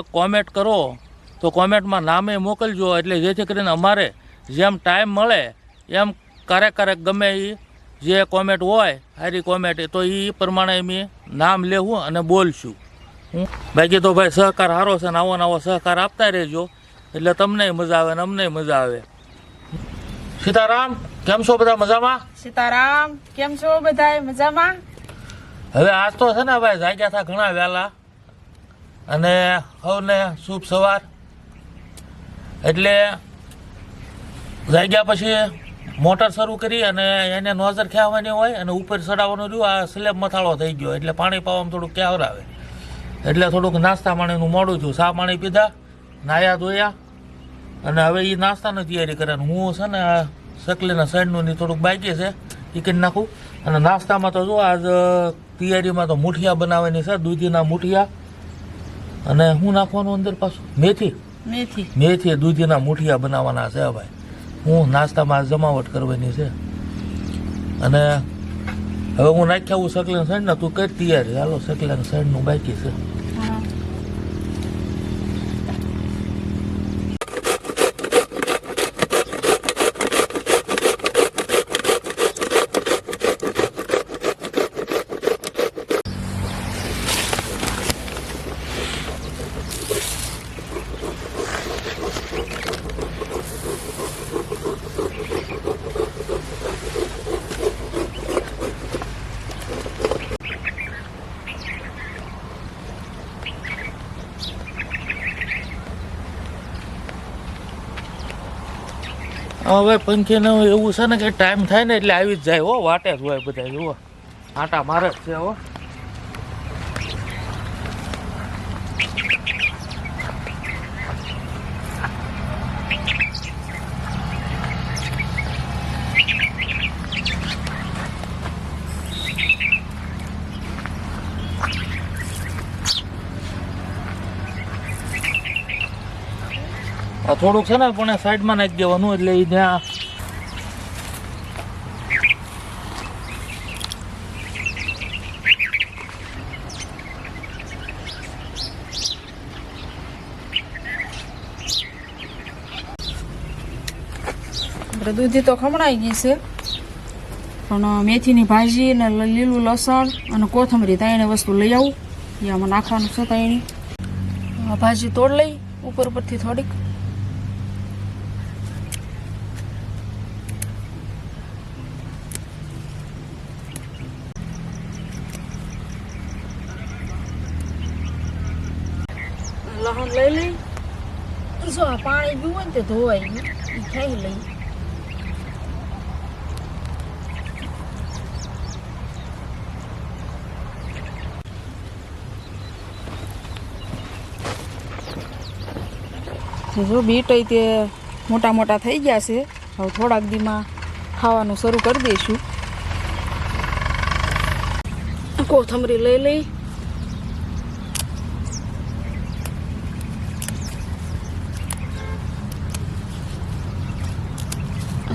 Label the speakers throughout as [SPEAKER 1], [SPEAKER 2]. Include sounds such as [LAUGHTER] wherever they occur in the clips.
[SPEAKER 1] Comment કરો તો કોમેન્ટમાં નામે મોકલજો એટલે જેથી કરીને અમારે જેમ ટાઈમ મળે એમ ક્યારેક ક્યારેક ગમે એ જે કોમેન્ટ હોય સારી કોમેન્ટ તો એ પ્રમાણે અમે નામ લેવું અને બોલશું. હું બાકી તો ભાઈ સહકાર સારો છે ને આવો નવો સહકાર આપતા રહેજો એટલે તમને મજા આવે ને અમને મજા આવે. સીતારામ કેમ છો બધા મજામાં?
[SPEAKER 2] સીતારામ કેમ છો બધા મજામાં?
[SPEAKER 1] હવે આજ તો છે ને ભાઈ જાગ્યા હતા ઘણા વહેલા. અને સૌને શુભ સવાર. એટલે જાગ્યા પછી મોટર શરૂ કરી અને એને નોઝર ખ્યાવાની હોય અને ઉપર ચડાવવાનું રહ્યું. આ સ્લેબ મથાળો થઈ ગયો, એટલે પાણી પાવામાં થોડુંક ક્યાવરાવે એટલે થોડુંક નાસ્તા પાણીનું મોડું થયું. સા પાણી પીધા, નાયા ધોયા અને હવે એ નાસ્તાની તૈયારી કરે હું છે ને સકલીના સાઈડનું ની થોડુંક બાકી છે એ નાખું. અને નાસ્તામાં તો જો આજ તૈયારીમાં તો મુઠિયા બનાવવાની છે, દૂધીના મુઠિયા અને હું નાખવાનું અંદર પાછું? મેથી?
[SPEAKER 2] મેથી.
[SPEAKER 1] મેથી દૂધીના મુઠિયા બનાવવાના છે ભાઈ. હું નાસ્તામાં જમાવટ કરવાની છે. અને હવે હું નાખ્યા હું સકલેન સાઈડ ને તું કરી તૈયારી. હાલો સકલીના સાઈડનું બાકી છે. હવે પંખીને એવું છે ને કે ટાઈમ થાય ને એટલે આવી જ જાય હો વાટે જ હોય બધા જુઓ. આટા મારે જ છે હો. આ થોડુંક છે ને પણ સાઈડમાં નાખી દેવાનું એટલે એ ત્યાં
[SPEAKER 2] આપણે દૂધી તો ખમણાઈ ગઈ છે, પણ મેથીની ભાજી ને લીલું લસણ અને કોથમરી ત્રણે વસ્તુ લઈ આવું. એ આમાં નાખવાનું છે ત્રણે ભાજી તોડ લઈ, ઉપર ઉપરથી થોડીક. લહણ લઈ લઈ જો આ પાણી પીવું હોય ને તે ધોવાય એ ખાઈ લઈ જો બીટ તે મોટા મોટા થઈ ગયા છે હવે થોડાક દીમાં ખાવાનું શરૂ કરી દઈશું કોથમરી લઈ લઈ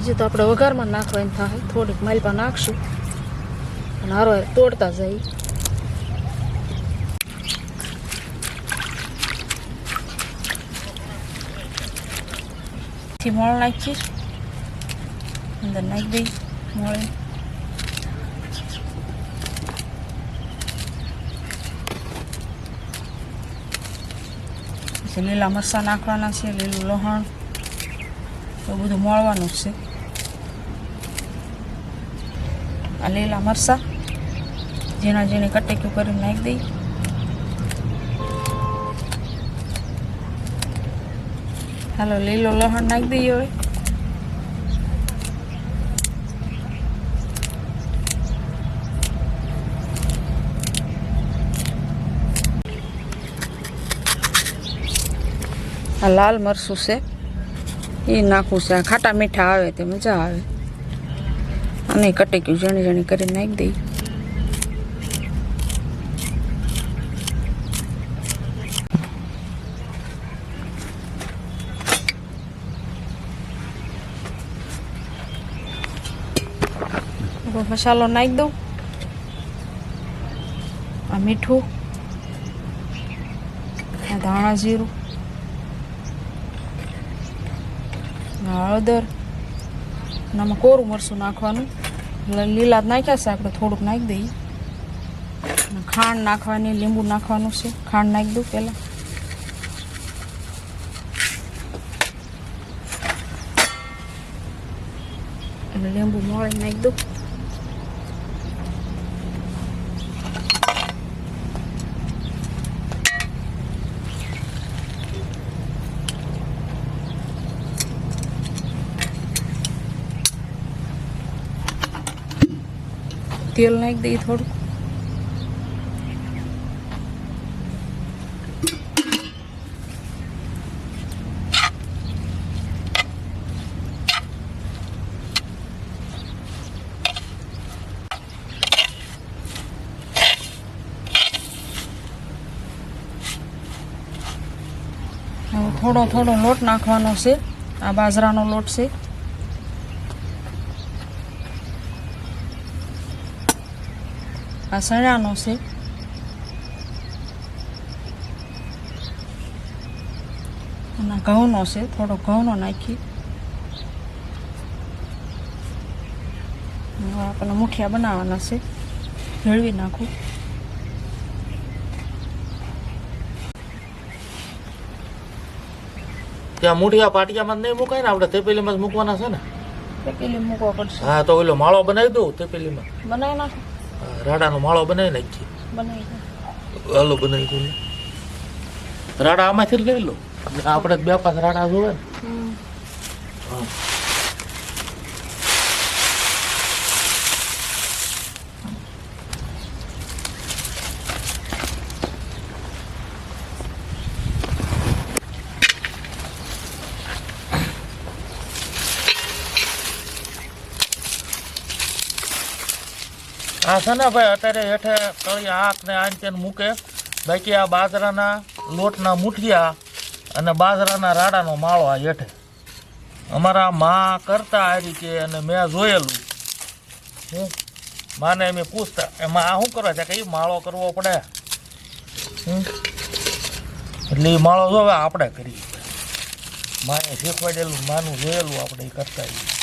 [SPEAKER 2] હજી તો આપણે વઘારમાં નાખવા એમ થાય. થોડીક માલપા નાખશું. અને હારો તોડતા જાય થી મોળ નાખીશ. અંદર નાખી દઈ મોળે. પછી લીલા મરચાં નાખવાના છે, લીલું લહણ. એવું બધું મળવાનું છે. આ લીલા મરસા ઝીણા જેને કટેક્યું કરીને નાખી દઈ. હાલો, લીલો લહણ નાખી દઈએ હવે. આ લાલ મરસું છે. એ નાખવું છે. ખાટા મીઠા આવે તે મજા આવે. અને કટેક્યું જણી જણી કરીને નાખી દઈ. મસાલો નાખી દઉં. આ મીઠું. આ ધાણા જીરું. હળદર. અને કોરું મરસું નાખવાનું. લીલા નાખ્યા છે, આપણે થોડુંક નાખી દઈએ. ખાંડ નાખવાની, લીંબુ નાખવાનું છે. ખાંડ નાખી દઉં પહેલાં. લીંબુ મળી નાખી દઉં. તેલ નાખી દઈએ થોડું હવે થોડો થોડો લોટ નાખવાનો છે આ બાજરાનો લોટ છે આ સણાનો છે. અને ઘઉંનો છે થોડો ઘઉંનો નાખી. આપણને મુઠિયા બનાવવાના છે. ભેળવી નાખું.
[SPEAKER 1] ત્યાં મૂઠિયા પાટિયામાં નહીં મુકાય ને? આપણે તેપેલીમાં જ મૂકવાના છે ને?
[SPEAKER 2] તેપેલી મૂકવા પડશે.
[SPEAKER 1] હા તો ઓલો માળો બનાવી દઉં તેપેલીમાં
[SPEAKER 2] બનાવી નાખો.
[SPEAKER 1] રાડાનો માળો બનાવી
[SPEAKER 2] નાખી
[SPEAKER 1] હાલો બનાવી દઉં રાડા આમાંથી જ લઈ લો. આપણે બે પાંચ રાડા જોવે ને. હા. આ છે ને ભાઈ, અત્યારે હેઠે તળી આંખ ને આંચ ને મૂકે. બાકી આ બાજરાના લોટના મુઠિયા અને બાજરાના રાડાનો માળો આ હેઠે. અમારા મા કરતા આ રીતે અને મેં જોયેલું. હું? માને એમ પૂછતા, એમાં આ શું કરે છે? કે એ માળો કરવો પડે. એટલે એ માળો જોવે આપણે કરીએ. માએ શીખવાડેલું, માનું જોયેલું આપણે એ કરતા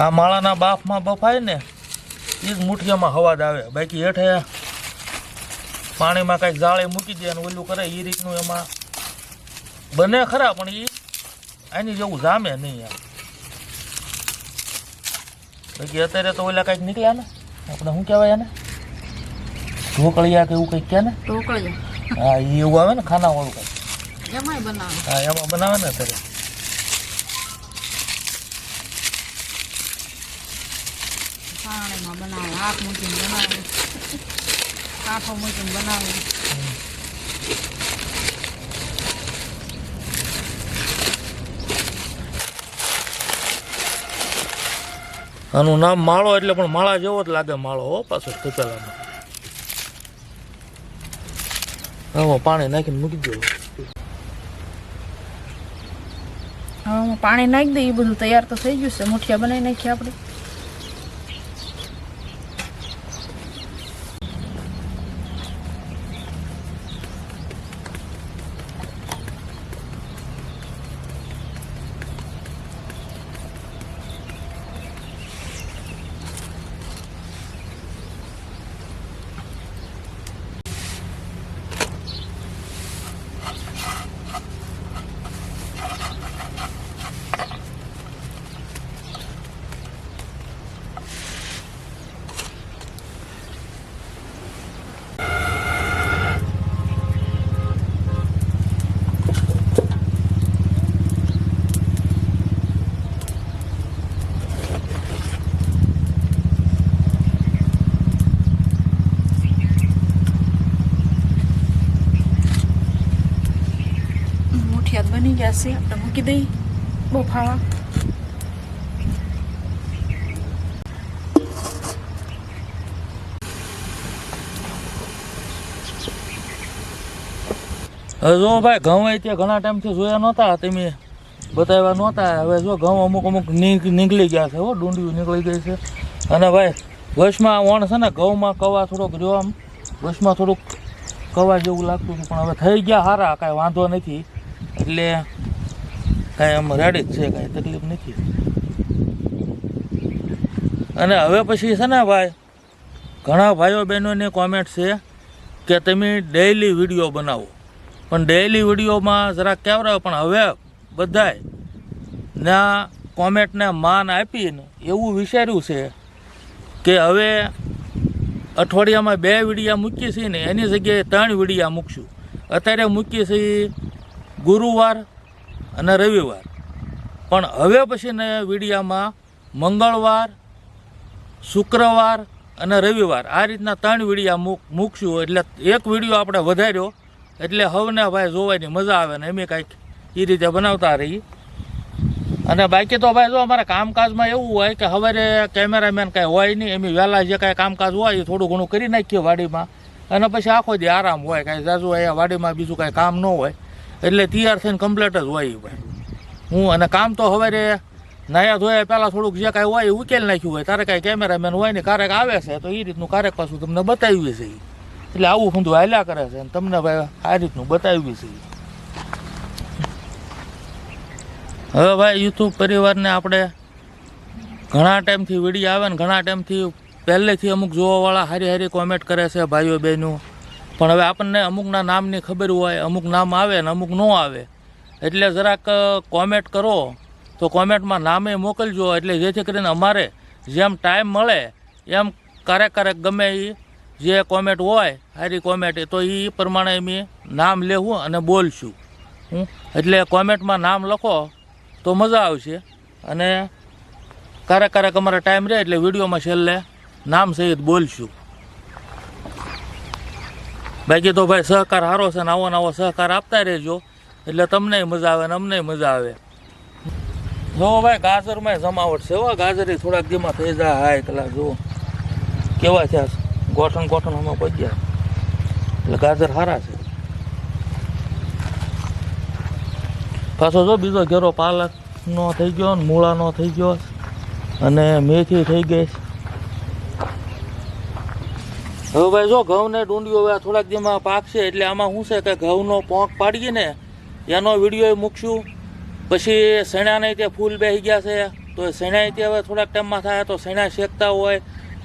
[SPEAKER 1] આ માળાના બાફમાં બફાય ને એ જ મુઠિયામાં હવાજ આવે. બાકી હેઠે પાણીમાં કાંઈક જાળે મૂકી દે અને ઓલું કરે એ રીતનું એમાં બને ખરા પણ એ આની જેવું જામે નહીં એમ. બાકી અત્યારે તો ઓલા કાંઈક નીકળ્યા ને આપણે શું કહેવાય એને? ઢોકળિયા કે એવું કંઈક કહે ને?
[SPEAKER 2] ઢોકળિયા.
[SPEAKER 1] હા એ એવું આવે ને ખાનાવાળું કંઈક.
[SPEAKER 2] એમાં બનાવે.
[SPEAKER 1] હા એમાં બનાવે ને અત્યારે.
[SPEAKER 2] પાણીમાં બનાવે આંખ મૂકીને બનાવે. કાંઠો મૂકીને બનાવે.
[SPEAKER 1] આનું નામ માળો એટલે પણ માળા જેવો જ લાગે માળો હો પાછો તપેલામાં હવે પાણી નાખીને મૂકી દો
[SPEAKER 2] હા પાણી નાખી દઈએ એ બધું તૈયાર તો થઈ ગયું છે. મુઠિયા બનાવી નાખીએ આપણે. ગયા છે, આપણે મૂકી દઈએ. બફાવા
[SPEAKER 1] હવે જો ભાઈ, ઘઉં એ ત્યાં ઘણા ટાઈમથી જોયા નહોતા, તમે બતાવ્યા નહોતા. હવે જો ઘઉં અમુક અમુક નીક- નીકળી ગયા છે હો, ડુંડિયું નીકળી ગઈ છે. અને ભાઈ વશમાં વણ છે ને, ઘઉંમાં કવા થોડોક જો આમ. વશમાં થોડુંક કવા જેવું લાગતું હતું, પણ હવે થઈ ગયા સારા કાંઈ વાંધો નથી. એટલે કાંઈ આમ રાડી જ છે, કાંઈ તકલીફ નથી. અને હવે પછી છે ને ભાઈ, ઘણા ભાઈઓ બહેનોની કોમેન્ટ છે કે તમે ડેઈલી વીડિયો બનાવો. પણ ડેઈલી વિડીયોમાં જરાક કેવરાવે પણ હવે બધાય ના કોમેન્ટને માન આપીને એવું વિચાર્યું છે કે હવે અઠવાડિયામાં બે વિડીયા મૂકીએ છીએ ને, એની જગ્યાએ ત્રણ વિડીયા મૂકશું. અત્યારે મૂકીએ છીએ ગુરુવાર અને રવિવાર. પણ હવે પછીને વીડિયામાં મંગળવાર, શુક્રવાર અને રવિવાર આ રીતના ત્રણ વિડીયા મૂક, મૂકશું. એટલે એક વીડિયો આપણે વધાર્યો. એટલે હવને ભાઈ જોવાની મજા આવે ને એમ કાંઈક એ રીતે બનાવતા રહી અને બાકી તો ભાઈ જો અમારા કામકાજમાં એવું હોય કે સવારે કેમેરામેન કાંઈ હોય નહીં, એમ વહેલા જે કાંઈ કામકાજ હોય એ થોડું ઘણું કરી નાખીએ વાડીમાં. અને પછી આખો દી આરામ હોય, કાંઈ જાજુ અહીંયા વાડીમાં બીજું કાંઈ કામ ન હોય. એટલે તૈયાર થઈને કમ્પ્લીટ જ હોય ભાઈ હું અને કામ તો હવે રે નાયા ધોયા પહેલાં થોડુંક જે કાંઈ હોય ઉકેલી નાખ્યું હોય. તારે કાંઈ કેમેરામેન હોય ને ક્યારેક આવે છે, તો એ રીતનું ક્યારેક પાછું તમને બતાવીએ છે એટલે આવું ઊંધું હાલ્યા કરે છે અને તમને ભાઈ આ રીતનું બતાવીએ છે હવે ભાઈ યુટ્યુબ પરિવારને આપણે ઘણા ટાઈમથી વીડિયો આવે ને ઘણા ટાઈમથી પહેલેથી અમુક જોવાવાળા હારી હારી કોમેન્ટ કરે છે ભાઈઓ બહેનો પણ હવે આપણને અમુકના નામની ખબર હોય, અમુક નામ આવે ને અમુક ન આવે. એટલે જરાક કોમેન્ટ કરો. તો કોમેન્ટમાં નામે મોકલજો, એટલે જેથી કરીને અમારે જેમ ટાઈમ મળે, એમ ક્યારેક ક્યારેક ગમે એ જે કોમેન્ટ હોય, સારી કોમેન્ટ તો એ પ્રમાણે અમે નામ લેવું અને બોલશું. હું એટલે કોમેન્ટમાં નામ લખો, તો મજા આવશે. અને ક્યારેક ક્યારેક અમારે ટાઈમ રહે એટલે વિડીયોમાં છેલ્લે નામ સહિત બોલશું. બાકી તો ભાઈ, સહકાર સારો છે ને આવો નવો સહકાર આપતા રહેજો. એટલે તમને મજા આવે ને અમને મજા આવે. જો ભાઈ ગાજરમાં જમાવટ છે હો. ગાજર થોડાક દીમાં થઈ જાય હાય એકલા જુઓ. કેવા છે? ગોઠણ ગોઠણ હમણાં પગ્યા એટલે ગાજર સારા છે. પાછો જો બીજો ઘેરો પાલક નો થઈ ગયો ને મૂળાનો થઈ ગયો અને મેથી થઈ ગઈ. હવે ભાઈ જો ઘઉં ને ડુંડીઓ હવે થોડાક દીમાં પાકશે એટલે આમાં શું છે કે ઘઉંનો પોંક પાડીએ ને, એનો વીડિયો મૂકશું. પછી શેણાને તે ફૂલ બેસી ગયા છે, તો એ સણાય તે હવે થોડાક ટાઈમમાં થાય, તો શેણા શેકતા હોય,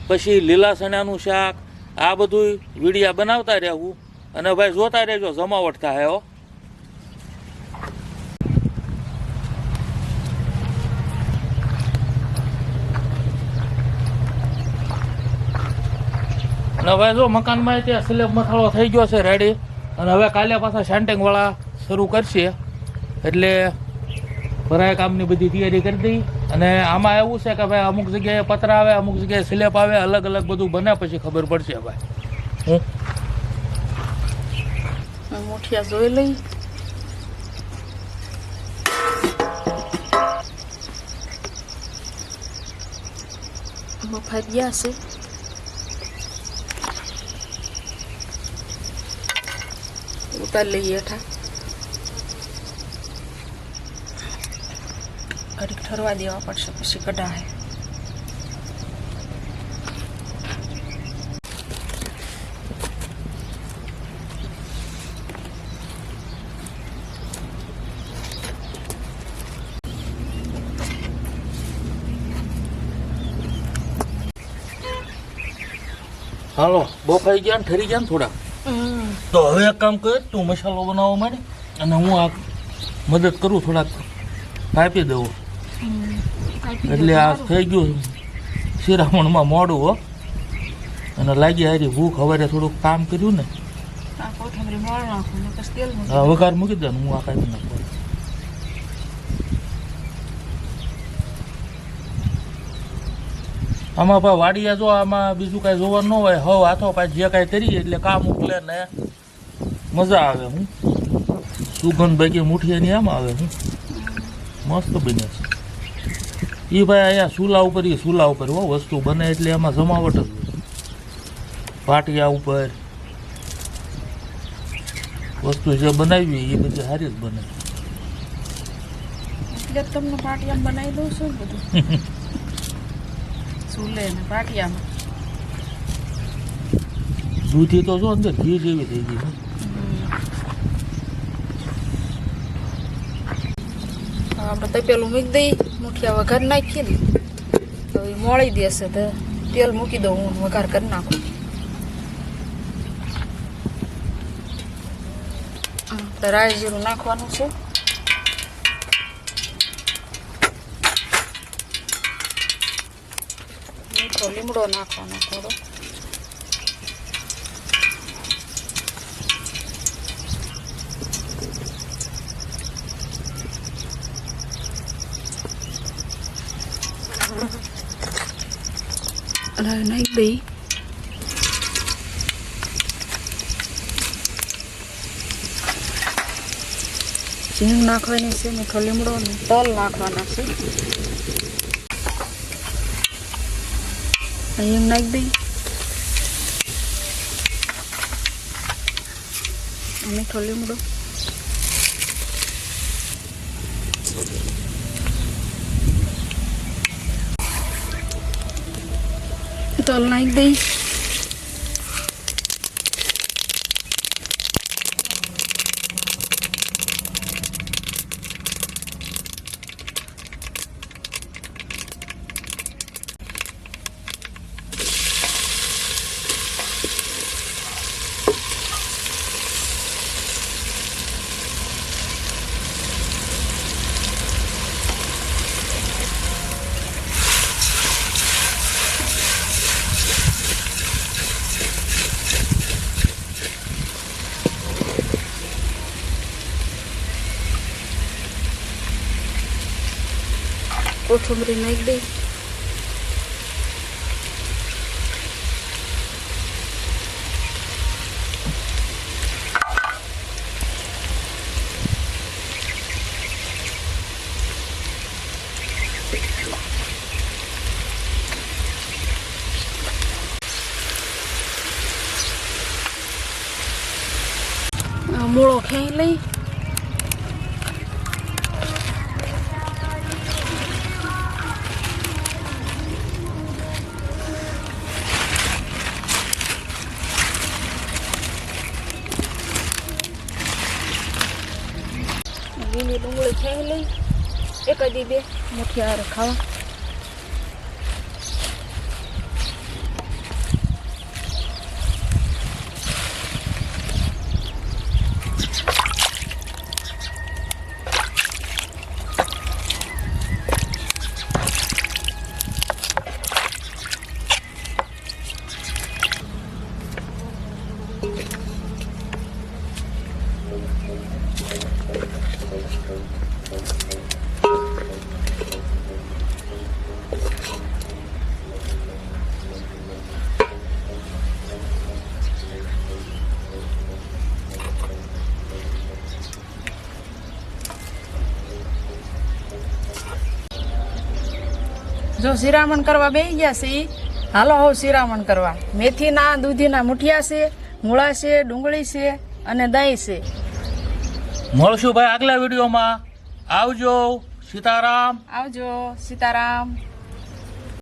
[SPEAKER 1] પછી લીલા શેણાનું શાક, આ બધું વિડીયા બનાવતા રહેવું. અને ભાઈ જોતા રહેજો, જમાવટ થાય હો. અને હવે જો મકાનમાં ત્યાં સ્લેબ મથાળો થઈ ગયો છે રેડી અને હવે કાલે પાછા સેન્ટિંગ વાળા શરૂ કરશે. એટલે ભરાય કામની બધી તૈયારી કરી દઈ. અને આમાં એવું છે કે ભાઈ અમુક જગ્યાએ પતરા આવે, અમુક જગ્યાએ સ્લેબ આવે, અલગ અલગ બધું બને પછી ખબર પડશે ભાઈ. હું
[SPEAKER 2] મુઠિયા જોઈ લઈ. બફાઈ ગયા છે. ઉતાર લઈએ હેઠા ઘડીક ઠરવા દેવા પડશે પછી કઢાય
[SPEAKER 1] હાલો બફાઈ ગયા ને ઠરી ગયા ને થોડા? તો હવે એક કામ કર તું મસાલો બનાવવા માંડ અને હું આ મદદ કરું થોડાક કાપી દઉં. એટલે આ થઈ ગયું શિરામણમાં મોડું હો. અને લાગી હારી ભૂખ હવારે થોડુંક કામ કર્યું ને. વઘાર મૂકી દે ને હું આ કાપી નાખું. આમાં પણ વાડિયા જો આમાં બીજું કાંઈ જોવાનું ન હોય હવ હાથો પાછ જે કાંઈ કરીએ એટલે કામ ઉકલે ને મજા આવે હું. સુગંધ બાકી મુઠીયાની આમ આવે હું. મસ્ત બને છે. એ ભાઈ અહીંયા સુલા ઉપર એ સુલા ઉપર હો વસ્તુ બને એટલે એમાં જમાવટ જ પાટિયા ઉપર. વસ્તુ જે બનાવી એ બધી સારી જ બને.
[SPEAKER 2] એટલે તમને પાટિયા બનાવી દઉં છું બધું. [LAUGHS] ચૂલે ને પાટિયામાં
[SPEAKER 1] દૂધી તો જો અંદર ઘી જેવી થઈ ગઈ
[SPEAKER 2] આપણે તપેલું મૂકી દઈ મુઠિયા વઘાર નાખીએ ને તો એ મોળી દેશે તો તેલ મૂકી દઉં હું વઘાર કરી નાખું. તો જીરું નાખવાનું છે. મીઠો લીમડો નાખવાનો થોડો. રાઈ નાખી દઈ ઝીણ નાખવાની છે મીઠો લીમડો તલ નાખવાના છે. હિંગ નાખી દઈ આ મીઠો લીમડો તલ નાખી દઈ કોથમરી નાખી દઈ. મૂળો ખેંચી લઈ. લીલી ડુંગળી ખેંચી લઈ. એક દી બે. મુઠિયા હારે ખાવા. જો શિરામણ કરવા બેસી ગયા છે, હાલો હો શિરામણ કરવા. મેથીના દૂધીના મુઠિયા છે, મૂળા છે, ડુંગળી છે અને દહીં છે.
[SPEAKER 1] મળશું ભાઈ આગલા વિડીયોમાં. આવજો સીતારામ.
[SPEAKER 2] આવજો સીતારામ.